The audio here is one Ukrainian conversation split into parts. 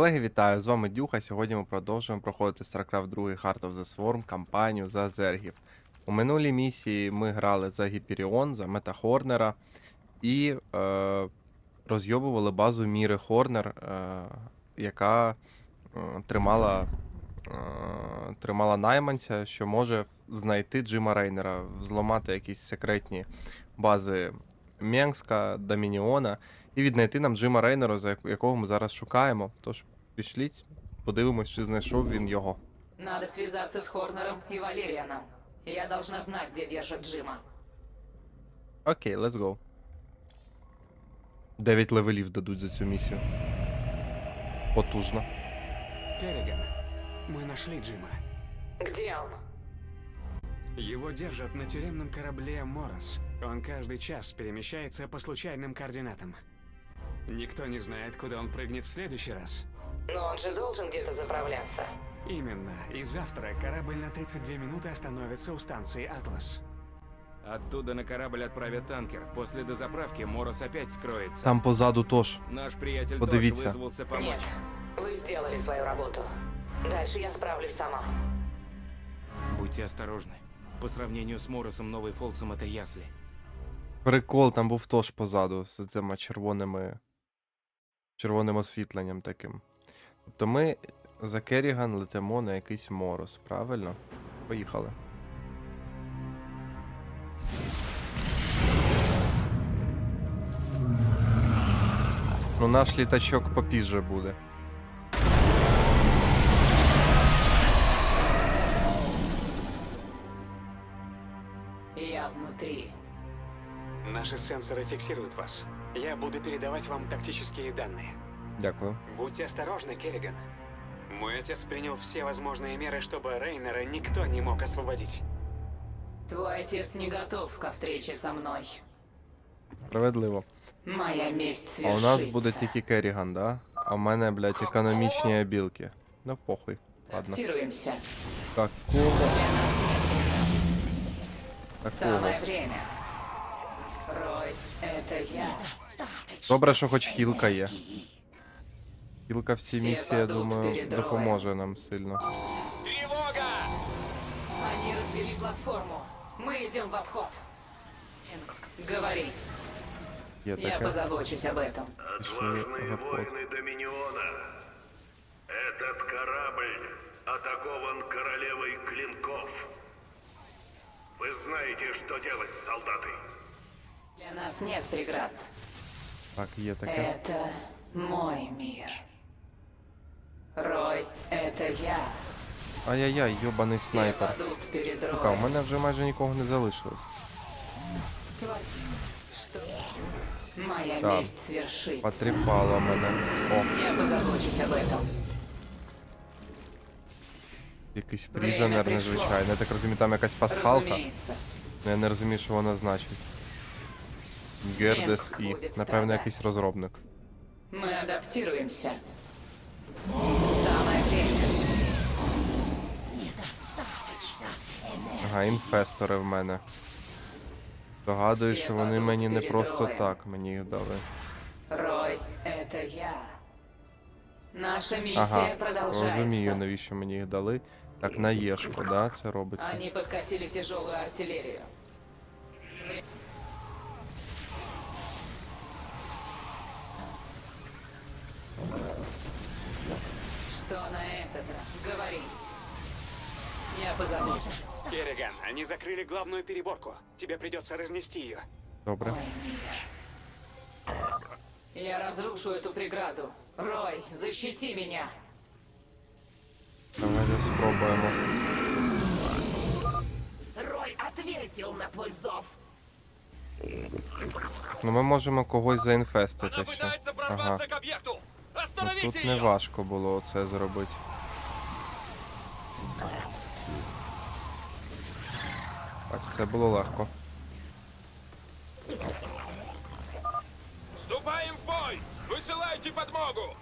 Колеги, вітаю! З вами Дюха. Сьогодні ми продовжуємо проходити StarCraft 2 Heart of the Swarm кампанію за зергів. У минулій місії ми грали за Гіперіон, за Мета Хорнера і е, розйобували базу Міри Хорнер, е, яка е, тримала, е, тримала найманця, що може знайти Джима Рейнера, взломати якісь секретні бази Менська, Домініона і віднайти нам Джима Рейнера, якого ми зараз шукаємо. Тож пішліть, подивимось, чи знайшов він його. Надо связаться с Хорнером и Валерианом. Я должна знать, где держат Джима. Окей, let's go. 9 левелів дадуть за цю місію. Потужно. Керриган, мы нашли Джима. Где он? Его держат на тюремном корабле «Морос». Он каждый час перемещается по случайным координатам. Никто не знает, куда он прыгнет в следующий раз. Но он же должен где-то заправляться. Именно. И завтра корабль на 32 минуты остановится у станции «Атлас». Оттуда на корабль отправят танкер. После дозаправки Морос опять скроется. Там позаду тож. Наш приятель Подивіться. тоже вызвался помочь. Нет, вы сделали свою работу. Дальше я справлюсь сама. Будьте осторожны. По сравнению с Моросом, Новый Фолсом это ясли. Прикол, там був тож позаду з цими червоними. червоним освітленням таким. Тобто ми за Керіган летимо на якийсь мороз, правильно? Поїхали. Ну, наш літачок попізже буде. Я внутри. Наши сенсоры фиксируют вас. Я буду передавать вам тактические данные. Дякую. Будьте осторожны, Керриган. Мой отец принял все возможные меры, чтобы Рейнера никто не мог освободить. Твой отец не готов ко встрече со мной. Справедливо. Моя месть А свершится. у нас буде тільки Керіган, да? А в мене, блядь, економічні обілки. Ну, похуй. Ладно. Адаптируемся. Какого? Такого. Самое время. Рой, это я. Добре, що хоч хілка є. Хілка в цій Всі місії, я падуть думаю, перед допоможе нам сильно. Они развели платформу. Мы идем в обход. Минск, говори. Є Я таке. позабочусь об этом. Пішли Отважные в обход. воины Доминиона. Этот корабль атакован королевой клинков. Вы знаете, что делать, солдаты. Для нас нет преград. Так, є таке. Это мой мир. Рой, это я. Ай-яй-яй, йобаний Все снайпер. падут перед Сука, у Роем. мене вже майже нікого не залишилось. Что? Моя Да. месть свершится. Потріпало мене. О, Я позабочусь об этом. якийсь Время призонер прийшло. незвичайний. Я так розумію, там якась пасхалка. Разумеется. Ну, Я не розумію, що вона значить. Гердес Менск і. буде Напевно, страдати. якийсь розробник. Мы адаптируемся. Ага, інфестори в мене. Догадую, що вони мені не просто так мені їх дали. Рой, это я. Наша миссия Ага, продолжается. розумію, навіщо мені їх дали. Так, на Єшку, да, це робиться. Они подкатили тяжелую артиллерию. Что на этот раз? Говори. Я позабочусь. Керриган, они закрыли главную переборку. Тебе придется разнести ее. Добре. Мой мир. Я разрушу эту преграду. Рой, защити меня. Давайте спробуємо. Рой ответил на твой зов. Ну ми можемо когось заінфестити Она ще. пытается Ага. прорваться к объекту! Ну, Остановите тут ее! не важко було це зробити. Так, це було легко. Вступаем в бой! Высылайте подмогу!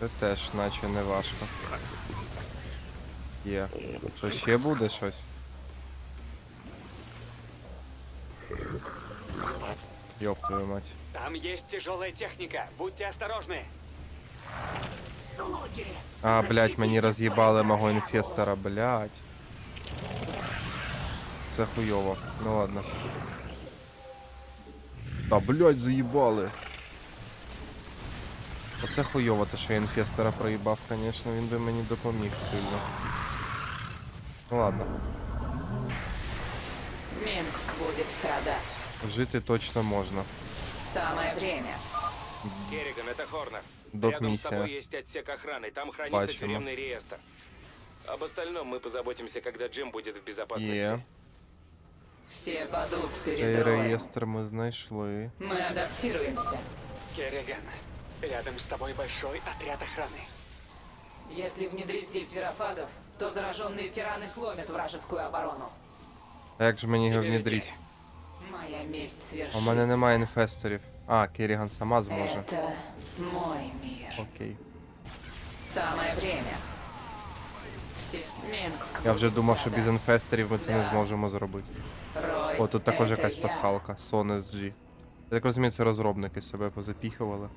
Це теж наче не важко. Є. Що ще буде щось? Ёб твою мать. Там есть тяжелая техника. Будьте осторожны. А, блядь, мені роз'їбали мого інфестора, блядь. Це хуйово. Ну ладно. Та, блядь, заїбали. Оце хуйово, те, що я інфестора проїбав, звісно, він би мені допоміг сильно. Ну ладно, Минск будет страдать. жити точно можна. Самое время. Керриган, это Хорнер. Доп. Рядом с тобой миссия. есть отсек охраны, там хранится Бачимо. тюремный реестр. Об остальном мы позаботимся, когда Джим будет в безопасности. Є. Все падут Цей перед роем. реєстр ми знайшли. Мы адаптируемся. Керриган, рядом с тобой большой отряд охраны. Если внедрить здесь верофагов, то зараженные тираны сломят вражескую оборону. А як же мені його Тебе внедріть? Моя месть А свершится. У мене немає інфесторів. А, Керріган сама зможе. Это мой мир. Окей. Самое время. Все... Минск Я вже будет думав, що без страдать. інфесторів ми це не Да. зможемо зробити. Рой, О, тут також это якась я. пасхалка. Сон SG. Я так розумію, це розробники себе позапіхували.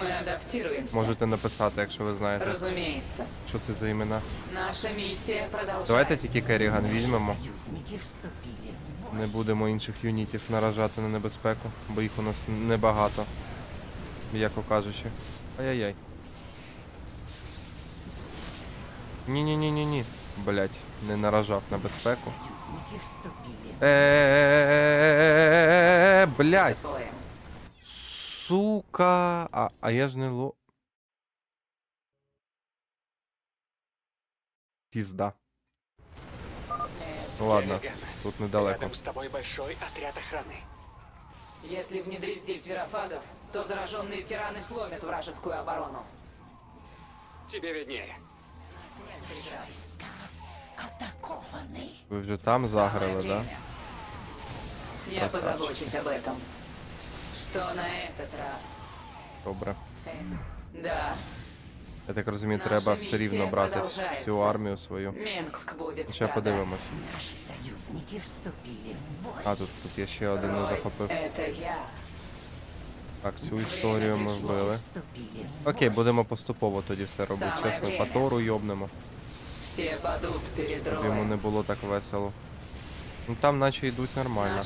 Мы адаптируемся. Можете написати, якщо ви знаєте, Разумеется. що це за імена. Наша миссия продолжается. Давайте тільки Керріган візьмемо. Союзники вступили в бой. не будемо інших юнітів наражати на небезпеку, бо їх у нас небагато. М'яко кажучи. Ай-яй-яй. Ні-ні-ні-ні-ні. Блять, не наражав на безпеку. Е, блять. Сука. А, а я ж не ло. Пізда. Ладно, тут недалеко. рядом с тобой большой отряд охраны. Если внедрить здесь верофагов, то зараженные тираны сломят вражескую оборону. Тебе виднее. войска. Атакованы. Ви вже там заграли, Самое да? время. Я Красавчик. позабочусь об этом. Что на этот раз? Добре. Э, Да, я так розумію, треба все рівно брати всю армію свою. Ще подивимось. А, тут, тут є ще один не захопив. Так, цю історію ми вбили. Окей, будемо поступово тоді все робити. Зараз ми. Патору йобнемо, щоб йому не було так весело. Ну там наче йдуть нормально.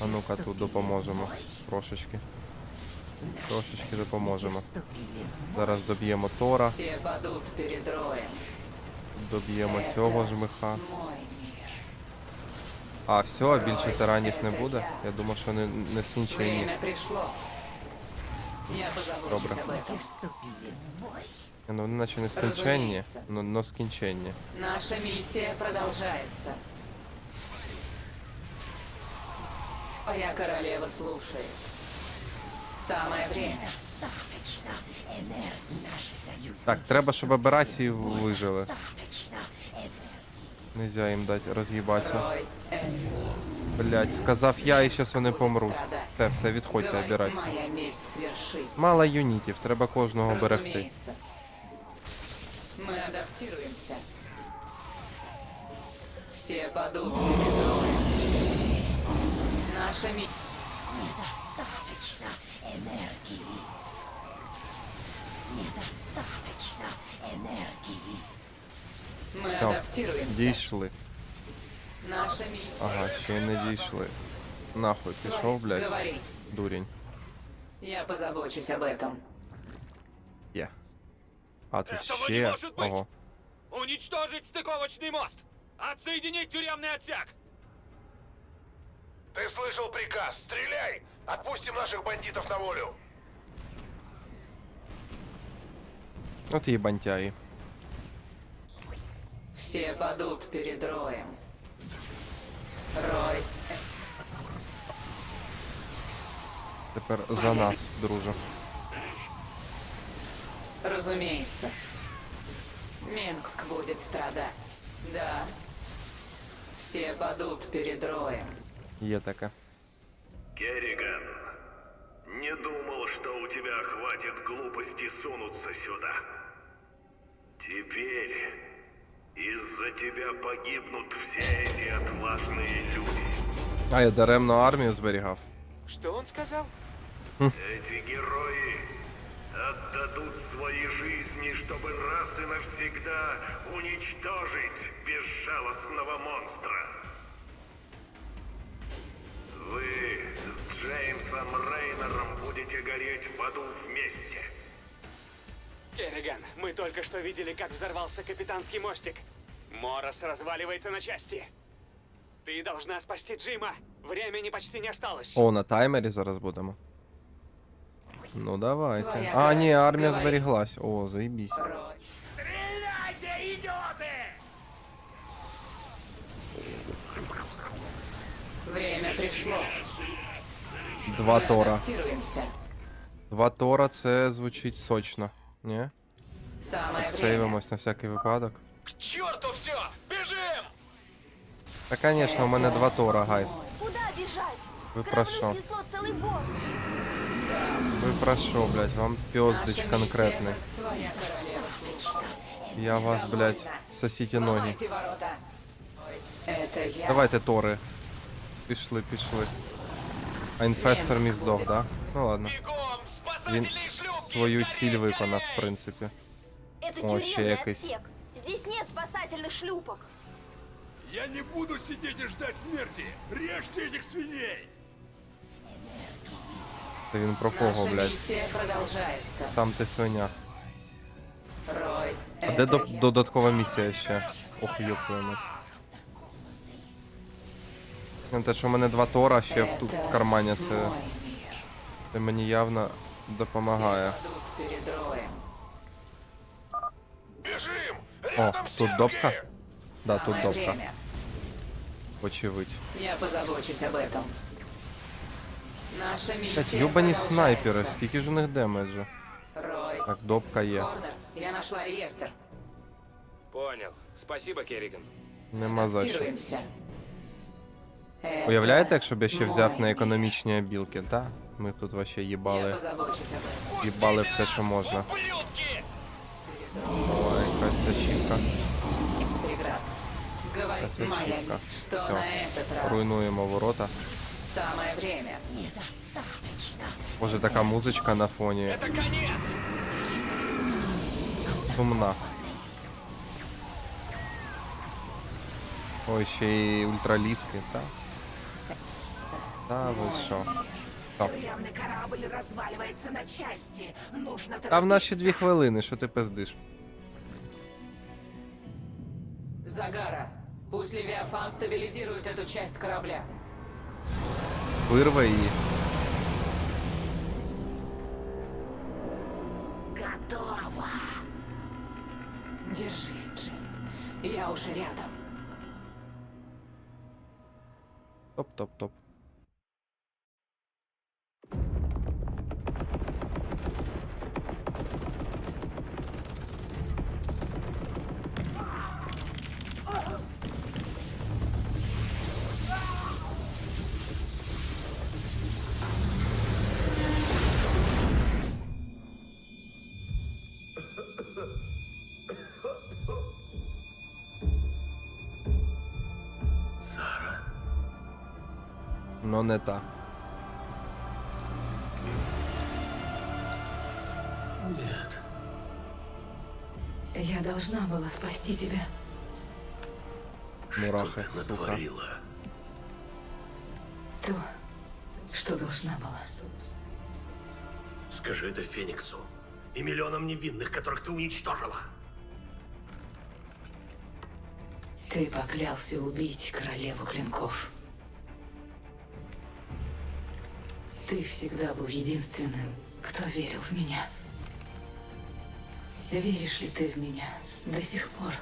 А ну-ка тут допоможемо. Трошечки. Трошечки допоможемо. Зараз доб'ємо Тора, доб'ємо цього жмиха. А, все, більше тиранів не буде. Я думав, що не, не скінчені. Добре. Ну, вони наче не скінченні, но, но скінченні. Наша миссия продолжается. Моя королева слушает. Самое время. Достаточно энергии. Наши союзники Так, треба, щоб операції вижили. достаточно энергии. Нельзя їм дати роз'їбатися. Рой, э, Блять, сказав я, і зараз вони помруть. страдать. Все, все, відходьте, говорит, обирайте. Моя месть свершит. Мало юнітів, треба кожного берегти. Разумеется. Мы адаптируемся. Все падут перед роем. Наша миссия. Недостаточно энергии. Недостаточно энергии. Мы Все, адаптируемся. дійшли. Наша миссия. Ага, ще й не дійшли. Нахуй, пішов, блядь, Говори. дурень. Я позабочусь об этом. Є. А тут Этого не ще. может быть! Ого. Уничтожить стыковочный мост! Отсоединить тюремный отсек! Ты слышал приказ? Стреляй! Отпустим наших бандитов на волю! От і бантяї. Все падут перед роем. Рой. Тепер за нас, друже. Разумеется. Минск будет страдать. Да. Все падут перед роем. Є таке. Керриган, не думал, что у тебя хватит глупости сунуться сюда. Теперь из-за тебя погибнут все эти отважные люди. А я даремно армію зберігав. Что он сказал? Эти герои отдадут свои жизни, чтобы раз и навсегда уничтожить безжалостного монстра. Вы с Джеймсом Рейнером будете гореть в аду вместе. Керриган, мы только что видели, как взорвался капитанский мостик. Морос разваливается на части. Ты должна спасти Джима. Времени почти не осталось. О, на таймері зараз будемо. Ну давайте. Твоя А, ні, гра. армія Говори. зберіглась. О, заїбісь. Рой. Время пришло. Два тора. Адаптируемся. Два тора це звучить сочно. Ні? Самое время. Сейвимось на всякий випадок. К черту все! Бежим! Та, звісно, у мене два тора, гайс. Куда бежать? Ви Корабль про що? снесло целый борт. Ви про що, блядь? Вам піздич Наша конкретний. миссия, Твоя королева. Я вас, блядь, сосите ноги. Ломайте ворота. Ой, Это я. Давайте тори. Пішли, пішли. А інфестор мій здох, да? Ну ладно. Бегом! Він Спасательные шлюпки! свою ціль скорее, виконав, в скорее! принципі. Это О, ще тюремный якийсь. отсек. Здесь нет спасательных шлюпок. Я не буду сидеть и ждать смерти! Режьте этих свиней! Та він про кого, Наша блядь? миссия продолжается. Там ти свиня. Рой. А это де до- я. додаткова місія ще? Ох, ёпуємо. Ну, те, що в мене два тора ще в, тут в кармані, це, це мені явно допомагає. Бежим! О, Рядом тут Сергей! допка? Да, тут Самое допка. время. Очевидь. Я позабочусь об этом. Наша миссия Блять, продолжается. снайпери, скільки ж у них демеджу? Рой. Так, допка є. Корнер, я нашла реестр. Понял. Спасибо, Керриган. Нема за що. Адаптируемся. Это Уявляєте, якщо б я ще взяв мой на мир. економічні білки, та? Ми б тут вообще Я їбали, позабочусь об этом. їбали все, що можна. Ублюдки! Ой, якась ачівка. Преград. Говорит Якась Майами, ачівка. что на Все. этот раз Руйнуємо ворота. самое время. Недостаточно. Боже, така музичка на фоні. Это конец! Сумна. Ой, ще й ультраліски, та? Та ви що? Так. Тюремный корабль разваливается на части. Нужно А в дві хвилини, що ти пиздиш? Загара. Пусть Левиафан стабилизирует эту часть корабля. Вирве її. Готово. Держись, Джим. Я уже рядом. Топ-топ-топ. Не та. Я должна была спасти тебя. Мурахи, сука. То, что должна была. Скажи это Фениксу и миллионам невинных, которых ты уничтожила. Ты поклялся убить королеву клинков. Ты всегда был единственным, кто верил в меня. Веришь ли ты в меня до сих пор?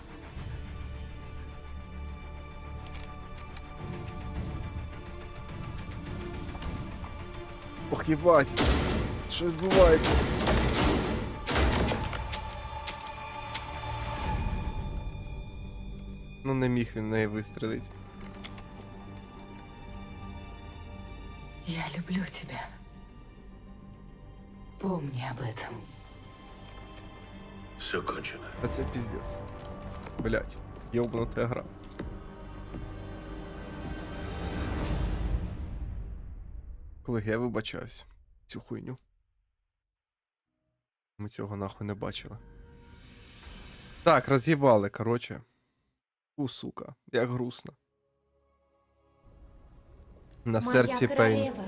Ох, їбать. Що відбувається? Ну не міг він в неї вистрелити. Я люблю тебя. Помни об этом. Все кончено. Та це піздець. Блять, йобнута гра. Колеги, я вибачаюсь. Цю хуйню. Ми цього нахуй не бачили. Так, роз'їбали, короче. У, сука, як грустно На серці Моя пейн. королева,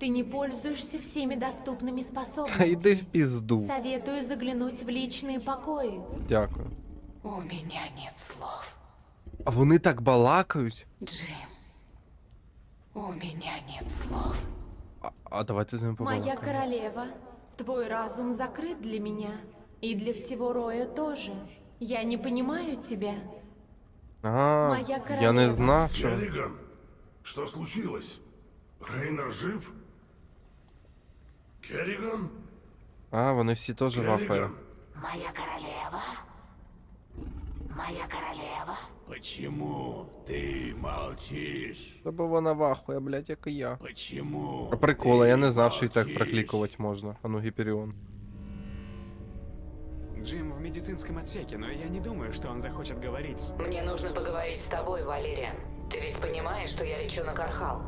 ты не пользуешься всеми доступными Та способностями. йди в пізду. Советую заглянуть в личные покои. Дякую. У меня нет слов. А вони так балакають. Джим. У меня нет слов. А, а давайте з ними Моя побалакаємо. королева, твой разум закрыт для меня. И для всего Роя тоже. Я не понимаю тебя. А, Моя я королева. не знав, що. Керриган, что случилось? Рейнер жив? Керриган? А, вони всі теж в АФ. Керриган? Моя королева? Моя королева? Почему ты молчишь? Та бо вона в ахує, блядь, як і я. Почему? А прикола, я не знав, що і так молчиш? проклікувати можна. А ну Гіперіон. Джим в медицинском отсеке, но я не думаю, что он захочет говорить с... Мне нужно поговорить с тобой, Валериан. Ты ведь понимаешь, что я лечу на Кархал?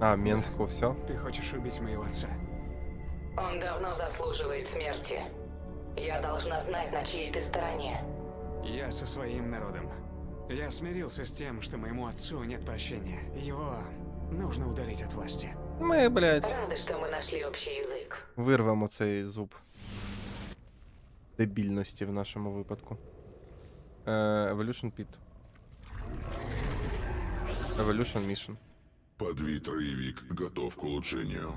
А, Менську, все. Ты хочешь убить моего отца? Он давно заслуживает смерти. Я должна знать, на чьей ты стороне. Я со своим народом. Я смирился с тем, что моему отцу нет прощения. Его нужно удалить от власти. Ми, блядь, Рада, что мы нашли общий язык. вирвемо цей зуб. Дебільності в нашому випадку. Е, Evolution Pit. Evolution Mission. Подвид Роевик готов к улучшению.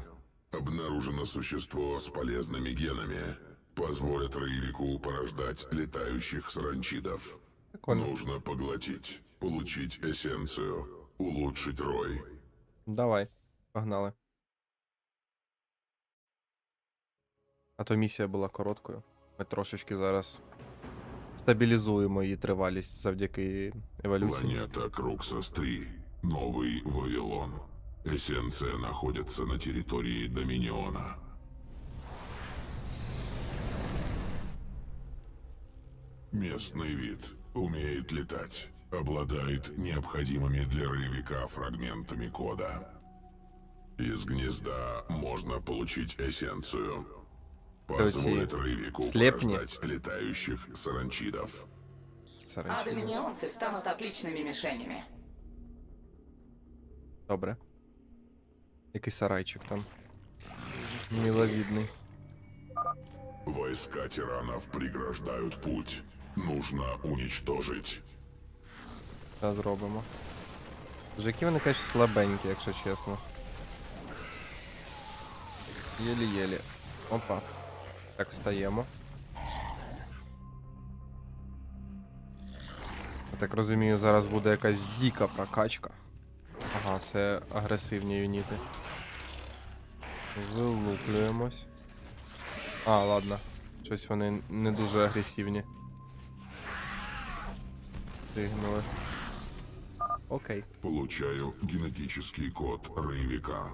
Обнаружено существо с полезными генами. Позволит Роевику порождать летающих саранчидов. Прикольно. Нужно поглотить, получить эссенцию, улучшить Рой. Давай, погнали. А то місія була короткою. Ми трошечки зараз стабілізуємо її тривалість завдяки еволюції. Планета Круксос-3. Новый Вавилон. Эссенция находится на территории Доминиона. Местный вид. Умеет летать. Обладает необходимыми для рывика фрагментами кода. Из гнезда можно получить эссенцию. Позволит рывику порождать летающих саранчидов. А доминионцы станут отличными мишенями. Добре. Якийсь сарайчик там. Миловидний. Войска тиранов преграждают путь. Нужно уничтожить. Та зробимо. Вже які вони, конечно, слабенькі, якщо чесно. Єлі-єлі. Опа. Так, встаємо. Я так розумію, зараз буде якась діка прокачка. Ага, це агресивні юніти. Вилуплюємось. А, ладно. Щось вони не дуже агресивні. Стигнули. Окей. Получаю генетический код Рейвика.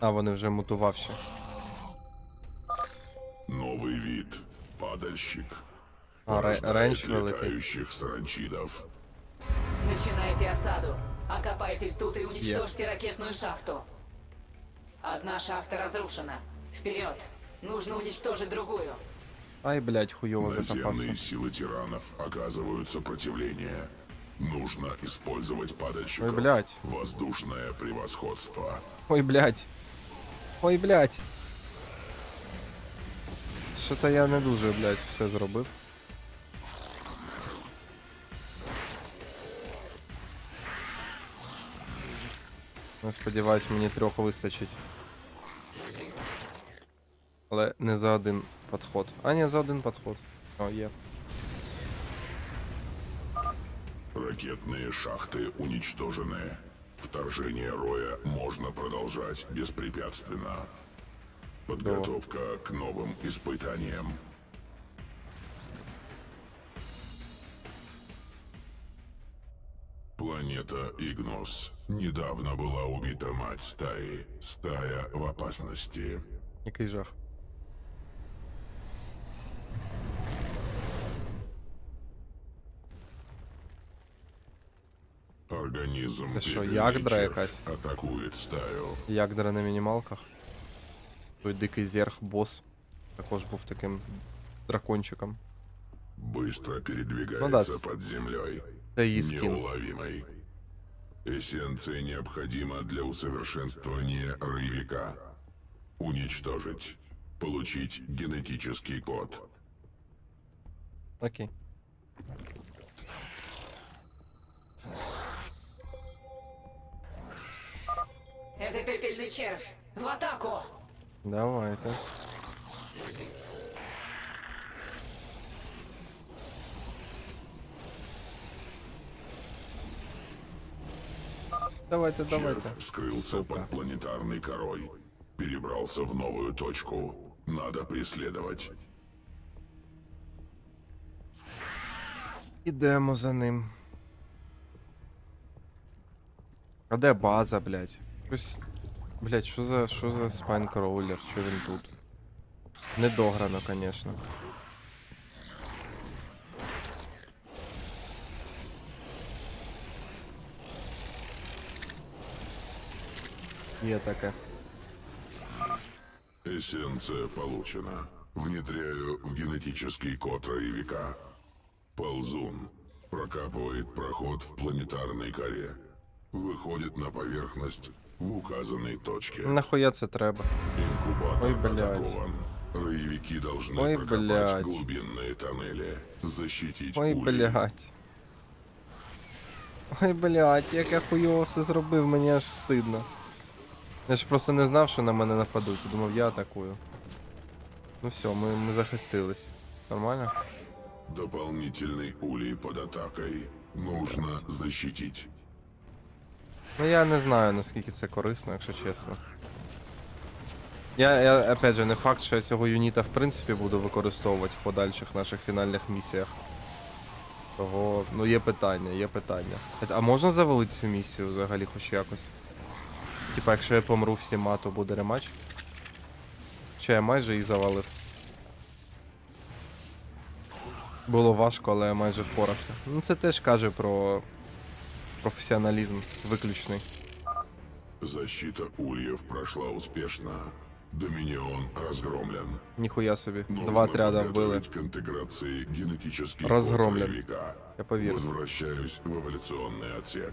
А, вони вже мутувавші. Новый вид. Падальщик. А, ре- Порождает рейндж великий. саранчидов. Начинайте осаду. Окопайтесь тут и уничтожьте ракетную шахту. Одна шахта разрушена. Вперед! Нужно уничтожить другую. Ай, блядь, хуйово закопався. Наземные силы тиранов оказывают сопротивление. Нужно использовать падальщиков. Ой, блядь. Воздушное превосходство. Ой, блядь. Ой, блядь. Що-то я не дуже, блядь, все зробив. Ну, сподіваюсь, мені трьох вистачить. Але не за один подход. А, не за один подход. О, є. Ракетные шахты уничтожены. Вторжение Роя можно продолжать беспрепятственно. Подготовка к новым испытаниям. Планета Игнос. Недавно была убита мать стаи. Стая в опасности. Який жах. Организм Це що, племени ягдра червь якась? атакует стаю. Ягдера на мінімалках. Той дикий зерг бос також був таким дракончиком. Быстро передвигается Ну да, с- под землей. Це її скін. Неуловимый. Эссенция необходима для усовершенствования рывика. Уничтожить. Получить генетический код. Окей. Это пепельный червь. В атаку! Давайте. Давайте, давайте. Червь скрылся Сука. под планетарной корой. Перебрался в новую точку. Надо преследовать. Ідемо за ним. А де база, блядь? Щось. Блядь, що за. що за спайнкроулер? Що він тут? Недограно, конечно. Є таке. Эссенция получена. Внедряю в генетический код роевика. Ползун. Прокапывает проход в планетарной коре. Выходит на поверхность в указанной точке. Нахуя це треба? Инкубатор Ой, блядь. атакован. Роевики должны Ой, прокопать блядь. глубинные тоннели. Защитить Ой, улей. блядь. Ой, блядь, як я хуйово все зробив, мені аж стидно. Я ж просто не знав, що на мене нападуть. Я думав, я атакую. Ну все, ми, ми захистились. Нормально? Дополнительный улей под атакой. Нужно защитить. Ну я не знаю, наскільки це корисно, якщо чесно. Я, я опять же, не факт, що я цього юніта в принципі буду використовувати в подальших наших фінальних місіях. Того, ну є питання, є питання. А можна завалити цю місію взагалі хоч якось? Типа, якщо я помру всіма, то буде рематч? Чи я майже її завалив? Було важко, але я майже впорався. Ну це теж каже про професіоналізм виключний. Защита ульев прошла успешно. Доминион разгромлен. Ніхуя собі. Нужно Два отряда вбили. к интеграции Разгромлен. Я повірю. Возвращаюсь в эволюционный отсек.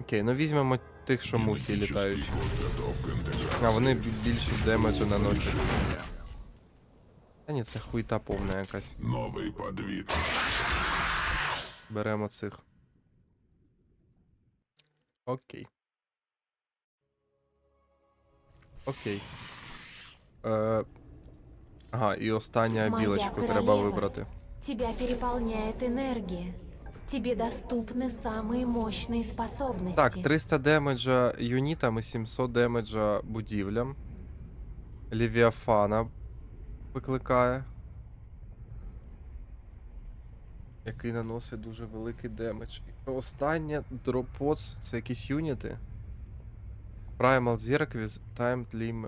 Окей, ну візьмемо тих, що мухи літають. А вони більше демеджу наносять. Та ні, це хуйта повна якась. Новый подвид. Беремо цих. Окей. Окей. Е... Ага, і остання білочку треба вибрати. Тебя переполняет энергия. Тебе доступны самые мощные способности. Так, 300 демеджа юнітам і 700 демеджа будівлям. Лівіафана викликає. Який наносить дуже великий демедж. І останнє дропоц це якісь юніти. Primal Zerg with timed, lim...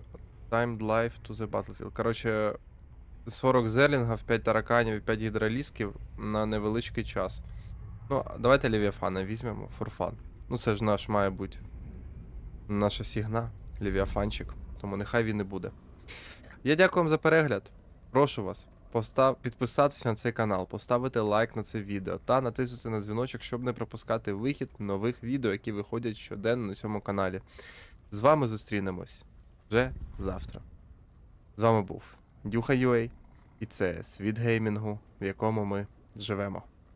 timed life to the battlefield. Коротше, 40 зерлінгів, 5 тараканів і 5 гідролісків на невеличкий час. Ну, давайте Левіафана візьмемо, форфан. Ну це ж наш має бути. Наша сігна, Левіафанчик. Тому нехай він і буде. Я дякую вам за перегляд. Прошу вас постав... підписатися на цей канал, поставити лайк на це відео та натиснути на дзвіночок, щоб не пропускати вихід нових відео, які виходять щоденно на цьому каналі. З вами зустрінемось вже завтра. З вами був Дюха UA, і це світ геймінгу, в якому ми живемо.